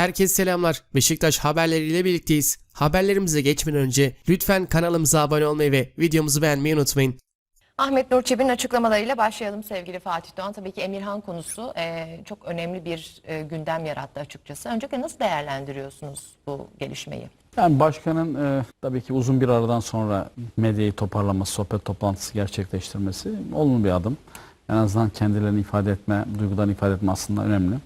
Herkese selamlar. Beşiktaş haberleriyle birlikteyiz. Haberlerimize geçmeden önce lütfen kanalımıza abone olmayı ve videomuzu beğenmeyi unutmayın. Ahmet Nur Çebi'nin açıklamalarıyla başlayalım sevgili Fatih Doğan. Tabii ki Emirhan konusu e, çok önemli bir e, gündem yarattı açıkçası. Öncelikle nasıl değerlendiriyorsunuz bu gelişmeyi? Yani başkanın e, tabii ki uzun bir aradan sonra medyayı toparlaması, sohbet toplantısı gerçekleştirmesi olumlu bir adım. En azından kendilerini ifade etme, duygularını ifade etme aslında önemli.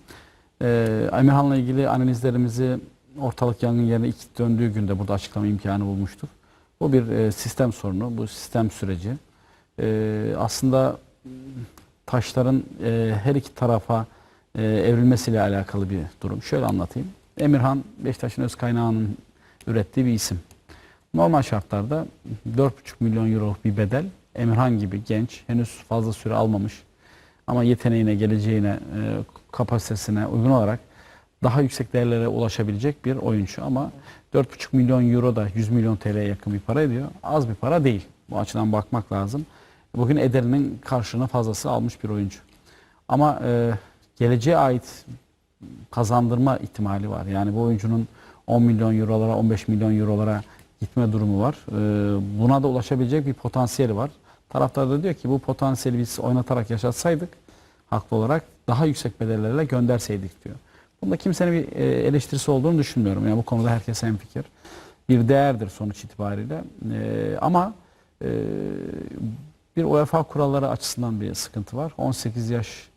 E, Emirhan'la ilgili analizlerimizi ortalık yangın yerine ilk döndüğü günde burada açıklama imkanı bulmuştuk. Bu bir e, sistem sorunu, bu sistem süreci. E, aslında taşların e, her iki tarafa e, evrilmesiyle alakalı bir durum. Şöyle anlatayım. Emirhan Beşiktaş'ın öz kaynağının ürettiği bir isim. Normal şartlarda 4,5 milyon euro bir bedel Emirhan gibi genç, henüz fazla süre almamış ama yeteneğine, geleceğine, e, kapasitesine uygun olarak daha yüksek değerlere ulaşabilecek bir oyuncu ama 4,5 milyon euro da 100 milyon TL'ye yakın bir para ediyor. Az bir para değil. Bu açıdan bakmak lazım. Bugün ederinin karşılığını fazlası almış bir oyuncu. Ama e, geleceğe ait kazandırma ihtimali var. Yani bu oyuncunun 10 milyon eurolara, 15 milyon eurolara gitme durumu var. Ee, Buna da ulaşabilecek bir potansiyeli var. Taraftar da diyor ki bu potansiyeli biz oynatarak yaşatsaydık haklı olarak daha yüksek bedellerle gönderseydik diyor. Bunda kimsenin bir e, eleştirisi olduğunu düşünmüyorum. Yani bu konuda herkes hemfikir. Bir değerdir sonuç itibariyle. Ee, Ama e, bir UEFA kuralları açısından bir sıkıntı var. 18 yaş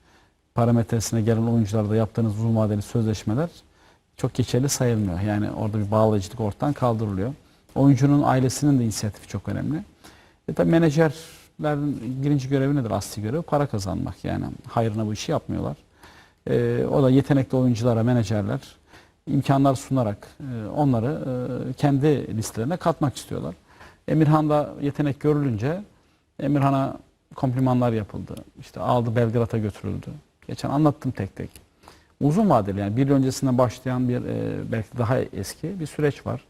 parametresine gelen oyuncularda yaptığınız uzun vadeli sözleşmeler çok geçerli sayılmıyor. Yani orada bir bağlayıcılık ortadan kaldırılıyor. Oyuncunun ailesinin de inisiyatifi çok önemli. E tabi menajerlerin birinci görevi nedir? Asli görevi para kazanmak. Yani hayrına bu işi yapmıyorlar. E, o da yetenekli oyunculara, menajerler imkanlar sunarak e, onları e, kendi listelerine katmak istiyorlar. Emirhan'da yetenek görülünce Emirhan'a komplimanlar yapıldı. İşte aldı Belgrad'a götürüldü. Geçen anlattım tek tek. Uzun vadeli yani bir yıl öncesinden başlayan bir e, belki daha eski bir süreç var.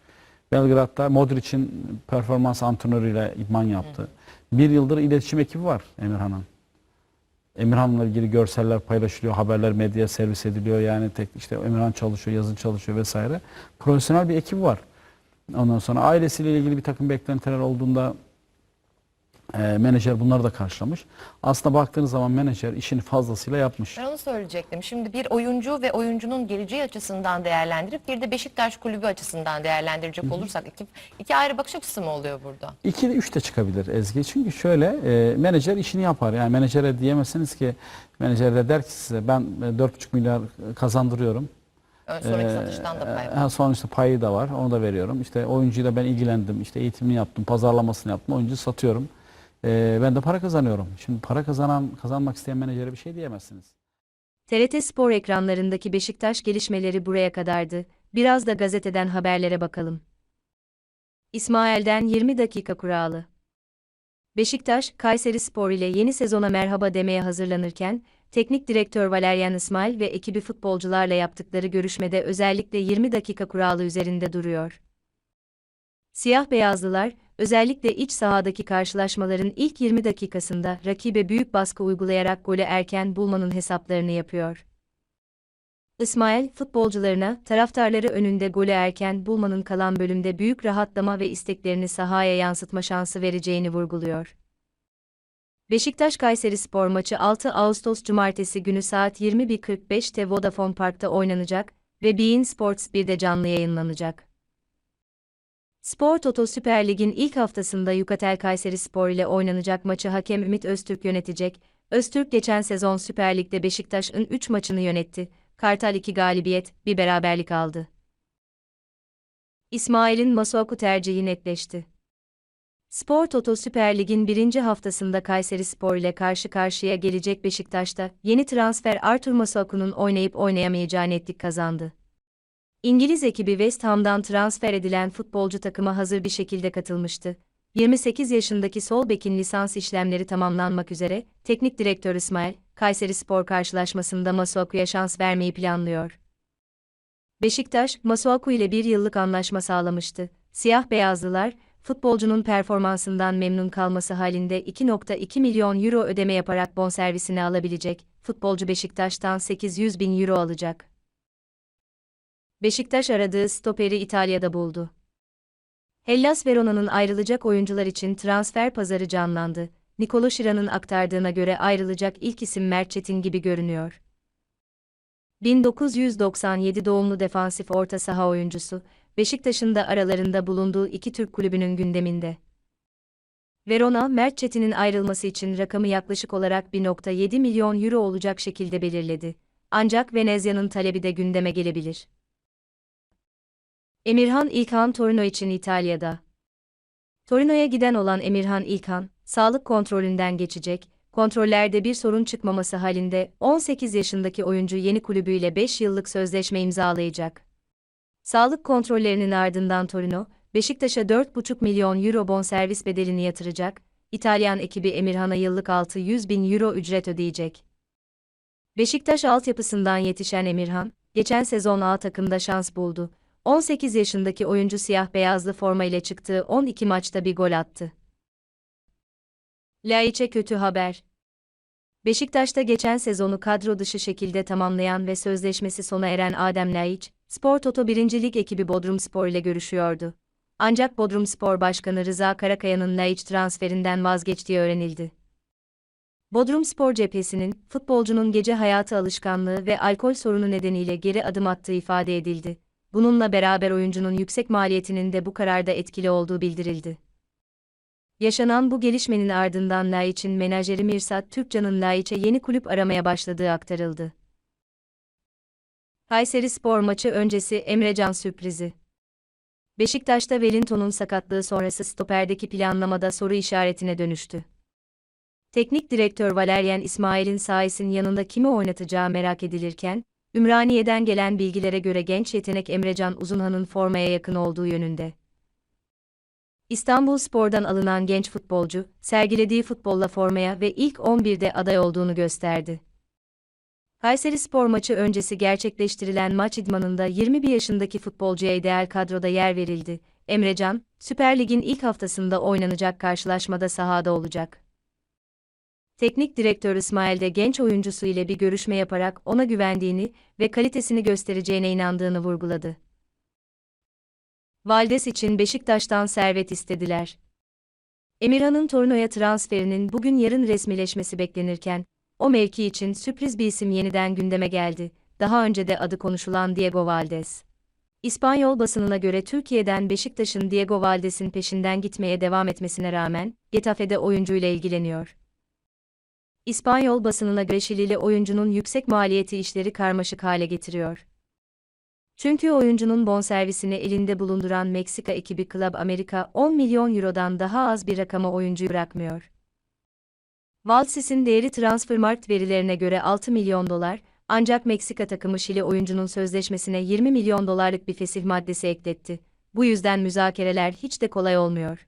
Belgrad'da Modric'in performans antrenörüyle idman yaptı. Bir yıldır iletişim ekibi var Emirhan'ın. Emirhan'la ilgili görseller paylaşılıyor, haberler medyaya servis ediliyor. Yani tek işte Emirhan çalışıyor, yazın çalışıyor vesaire. Profesyonel bir ekip var. Ondan sonra ailesiyle ilgili bir takım beklentiler olduğunda e, menajer bunları da karşılamış. Aslında baktığınız zaman menajer işini fazlasıyla yapmış. Ben onu söyleyecektim. Şimdi bir oyuncu ve oyuncunun geleceği açısından değerlendirip bir de Beşiktaş kulübü açısından değerlendirecek olursak iki, iki ayrı bakış açısı mı oluyor burada? 2 de 3 de çıkabilir Ezgi. Çünkü şöyle e, menajer işini yapar. Yani menajere diyemezsiniz ki menajer de der ki size ben e, 4,5 milyar kazandırıyorum. Sonraki Ee, satıştan da pay var. işte payı da var. Onu da veriyorum. İşte oyuncuyla ben ilgilendim. işte eğitimini yaptım. Pazarlamasını yaptım. Oyuncu satıyorum. Ee, ben de para kazanıyorum. Şimdi para kazanan kazanmak isteyen menajere bir şey diyemezsiniz. TRT Spor ekranlarındaki Beşiktaş gelişmeleri buraya kadardı. Biraz da gazeteden haberlere bakalım. İsmail'den 20 dakika kuralı. Beşiktaş, Kayseri Spor ile yeni sezona merhaba demeye hazırlanırken, teknik direktör Valerian İsmail ve ekibi futbolcularla yaptıkları görüşmede özellikle 20 dakika kuralı üzerinde duruyor. Siyah beyazlılar, özellikle iç sahadaki karşılaşmaların ilk 20 dakikasında rakibe büyük baskı uygulayarak golü erken bulmanın hesaplarını yapıyor. İsmail, futbolcularına, taraftarları önünde golü erken bulmanın kalan bölümde büyük rahatlama ve isteklerini sahaya yansıtma şansı vereceğini vurguluyor. Beşiktaş-Kayseri spor maçı 6 Ağustos Cumartesi günü saat 21.45'te Vodafone Park'ta oynanacak ve Bein Sports 1'de canlı yayınlanacak. Spor Toto Süper Lig'in ilk haftasında Yukatel Kayseri Spor ile oynanacak maçı hakem Ümit Öztürk yönetecek. Öztürk geçen sezon Süper Lig'de Beşiktaş'ın 3 maçını yönetti. Kartal 2 galibiyet, bir beraberlik aldı. İsmail'in Masuaku tercihi netleşti. Spor Toto Süper Lig'in birinci haftasında Kayseri Spor ile karşı karşıya gelecek Beşiktaş'ta yeni transfer Artur Masuaku'nun oynayıp oynayamayacağı netlik kazandı. İngiliz ekibi West Ham'dan transfer edilen futbolcu takıma hazır bir şekilde katılmıştı. 28 yaşındaki sol bekin lisans işlemleri tamamlanmak üzere, teknik direktör İsmail, Kayseri Spor karşılaşmasında Masuaku'ya şans vermeyi planlıyor. Beşiktaş, Masuaku ile bir yıllık anlaşma sağlamıştı. Siyah beyazlılar, futbolcunun performansından memnun kalması halinde 2.2 milyon euro ödeme yaparak bonservisini alabilecek, futbolcu Beşiktaş'tan 800 bin euro alacak. Beşiktaş aradığı stoperi İtalya'da buldu. Hellas Verona'nın ayrılacak oyuncular için transfer pazarı canlandı. Nicolo Şiran'ın aktardığına göre ayrılacak ilk isim Mert Çetin gibi görünüyor. 1997 doğumlu defansif orta saha oyuncusu, Beşiktaş'ın da aralarında bulunduğu iki Türk kulübünün gündeminde. Verona, Mert Çetin'in ayrılması için rakamı yaklaşık olarak 1.7 milyon euro olacak şekilde belirledi. Ancak Venezia'nın talebi de gündeme gelebilir. Emirhan İlkan Torino için İtalya'da. Torino'ya giden olan Emirhan İlkan, sağlık kontrolünden geçecek, kontrollerde bir sorun çıkmaması halinde 18 yaşındaki oyuncu yeni kulübüyle 5 yıllık sözleşme imzalayacak. Sağlık kontrollerinin ardından Torino, Beşiktaş'a 4,5 milyon euro bonservis bedelini yatıracak, İtalyan ekibi Emirhan'a yıllık 600 bin euro ücret ödeyecek. Beşiktaş altyapısından yetişen Emirhan, geçen sezon A takımda şans buldu. 18 yaşındaki oyuncu siyah beyazlı forma ile çıktığı 12 maçta bir gol attı. Laiç'e kötü haber. Beşiktaş'ta geçen sezonu kadro dışı şekilde tamamlayan ve sözleşmesi sona eren Adem Laiç, Spor Toto 1. Lig ekibi Bodrumspor ile görüşüyordu. Ancak Bodrumspor Başkanı Rıza Karakaya'nın Laiç transferinden vazgeçtiği öğrenildi. Bodrumspor cephesinin, futbolcunun gece hayatı alışkanlığı ve alkol sorunu nedeniyle geri adım attığı ifade edildi. Bununla beraber oyuncunun yüksek maliyetinin de bu kararda etkili olduğu bildirildi. Yaşanan bu gelişmenin ardından Laiç'in menajeri Mirsat Türkcan'ın Laiç'e yeni kulüp aramaya başladığı aktarıldı. Kayseri Spor maçı öncesi Emrecan sürprizi. Beşiktaş'ta Wellington'un sakatlığı sonrası stoperdeki planlamada soru işaretine dönüştü. Teknik direktör Valerian İsmail'in Sais'in yanında kimi oynatacağı merak edilirken, Ümraniye'den gelen bilgilere göre genç yetenek Emrecan Uzunhan'ın formaya yakın olduğu yönünde. İstanbul Spor'dan alınan genç futbolcu, sergilediği futbolla formaya ve ilk 11'de aday olduğunu gösterdi. Kayseri Spor maçı öncesi gerçekleştirilen maç idmanında 21 yaşındaki futbolcuya ideal kadroda yer verildi. Emrecan, Süper Lig'in ilk haftasında oynanacak karşılaşmada sahada olacak. Teknik direktör İsmail de genç oyuncusu ile bir görüşme yaparak ona güvendiğini ve kalitesini göstereceğine inandığını vurguladı. Valdes için Beşiktaş'tan servet istediler. Emirhan'ın Torino'ya transferinin bugün yarın resmileşmesi beklenirken, o mevki için sürpriz bir isim yeniden gündeme geldi. Daha önce de adı konuşulan Diego Valdes. İspanyol basınına göre Türkiye'den Beşiktaş'ın Diego Valdes'in peşinden gitmeye devam etmesine rağmen, Getafe'de oyuncuyla ilgileniyor. İspanyol basınına göre Şilili oyuncunun yüksek maliyeti işleri karmaşık hale getiriyor. Çünkü oyuncunun bonservisini elinde bulunduran Meksika ekibi Club America 10 milyon eurodan daha az bir rakama oyuncuyu bırakmıyor. Valsis'in değeri Transfermarkt verilerine göre 6 milyon dolar, ancak Meksika takımı Şili oyuncunun sözleşmesine 20 milyon dolarlık bir fesih maddesi ekletti. Bu yüzden müzakereler hiç de kolay olmuyor.